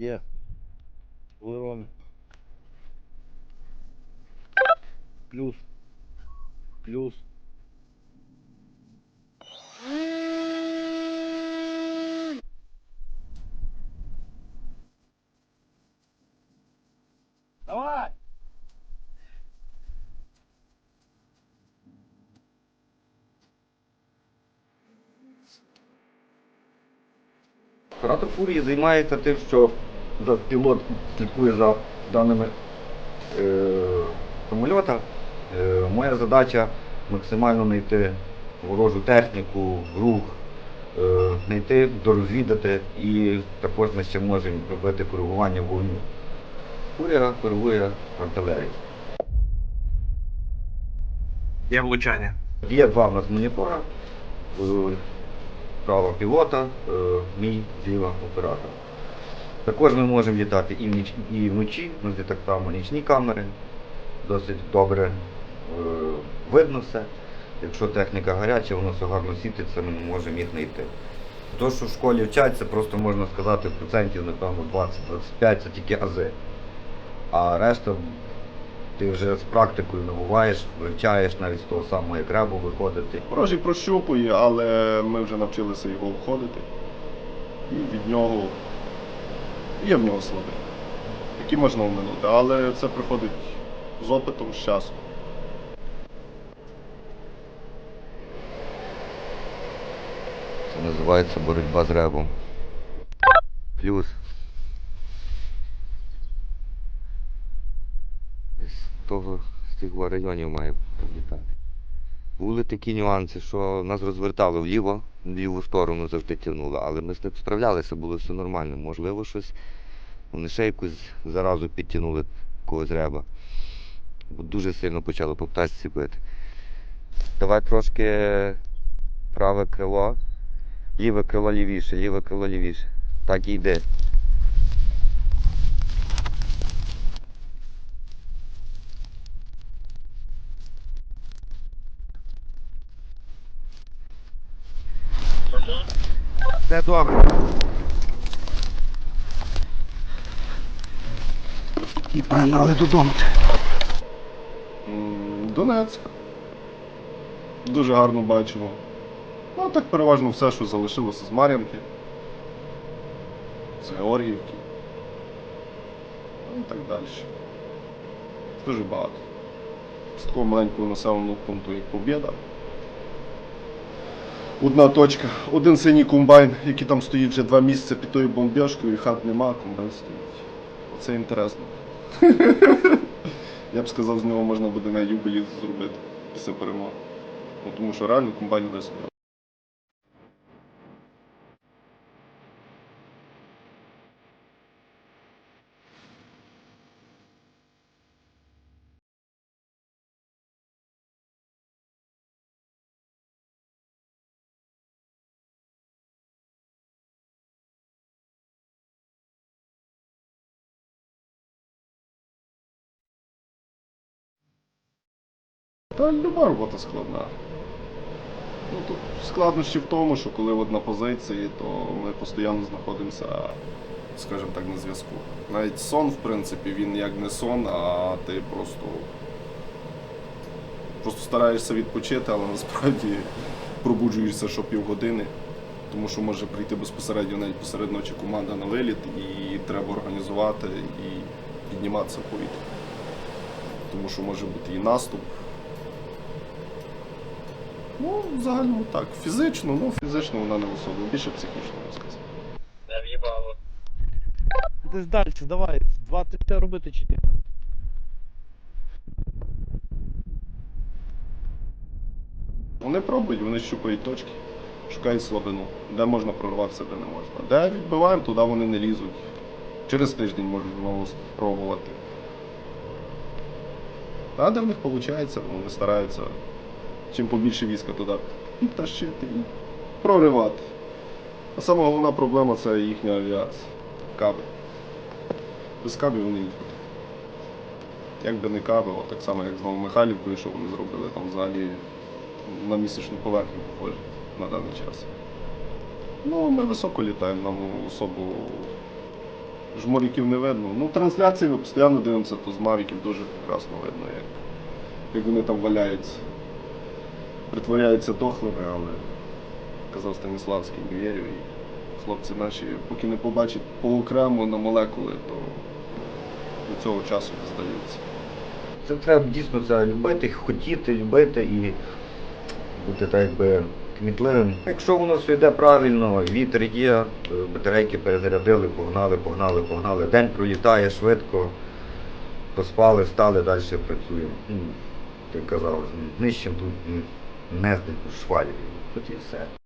Є. Лерон. Плюс. Плюс. Давай! Оператор фурії займається тим, що пілот слідкує за даними е, самольота. Е, моя задача максимально знайти ворожу техніку, рух, е, знайти, дорозвідати і також ми ще можемо робити коригування вогню. Фурія коригує артилерію. Є влучання. Є два в нас монітора. Справа пілота, мій зліва оператор. Також ми можемо літати і, вніч, і вночі, у нас так само нічні камери. Досить добре е, видно все. Якщо техніка гаряча, воно все гарно світиться, ми можемо їх знайти. То, що в школі вчаться, просто можна сказати, в процентів, напевно, 20-25 це тільки ази. А решта ти вже з практикою набуваєш, вивчаєш навіть з того самого, як треба виходити. Ворожий прощупує, але ми вже навчилися його обходити. І від нього є в нього слаби, які можна оминути, але це приходить з опитом, з часом. Це називається боротьба з ребом. Плюс. З того, з тих районів має прилітати. Були такі нюанси, що нас розвертали вліво, в ліву сторону завжди тягнули, але ми з ним справлялися, було все нормально. Можливо, щось вони ще якусь заразу підтягнули когось реба. Бо дуже сильно почало по пташці бити. Давай трошки праве крило. Ліве крило лівіше, ліве крило лівіше. Так і йде. Все добре. І погнали додому. Донецьк. Дуже гарно бачимо. Ну, так переважно все, що залишилося з Мар'янки, з Георгіївки. Ну і так далі. Дуже багато. З такого маленького населеного пункту, як Побєда. Одна точка, один синій комбайн, який там стоїть вже два місяці під тою бомбежкою, і хат нема, комбайн стоїть. Це інтересно. Я б сказав, з нього можна буде на юбилі зробити після перемоги. Ну, тому що реально комбайн висадив. Та люба робота складна. Ну, тут складнощі в тому, що коли от на позиції, то ми постійно знаходимося, скажімо так, на зв'язку. Навіть сон, в принципі, він як не сон, а ти просто, просто стараєшся відпочити, але насправді пробуджуєшся що півгодини. Тому що може прийти безпосередньо навіть посеред ночі команда на виліт і треба організувати і підніматися в повітря. Тому що може бути і наступ, Ну, в загальному так. Фізично, ну фізично вона не особливо. Більше психічно, я сказав. Десь далі, давай. Два ти робити чи ні? Вони пробують, вони щупають точки, шукають слабину, де можна прорватися, де не можна. Де відбиваємо, туди вони не лізуть. Через тиждень можуть знову спробувати. А де в них виходить, вони стараються чим побільше війська туди підтащити і проривати. А сама головна проблема це їхня авіація. Каби. Без кабів вони йдуть. Якби не каби, от так само як з Новомихайлівкою, що вони зробили там взагалі на місячну поверхню похоже на даний час. Ну, ми високо літаємо, нам особо жмуриків не видно. Ну, трансляції ми постійно дивимося, то з мавіків дуже прекрасно видно, як, як вони там валяються. Притворяються дохлими, але казав Станіславський, не вірю. І хлопці наші, поки не побачать поокремо на молекули, то до цього часу не здаються. Це треба дійсно це любити, хотіти, любити і бути так якби кмітливим. Якщо воно все йде правильно, вітер є, батарейки перезарядили, погнали, погнали, погнали. День пролітає швидко, поспали, стали, далі працюємо. Ну, Ти казав, нижчим тут м, не швалюємо. От і все.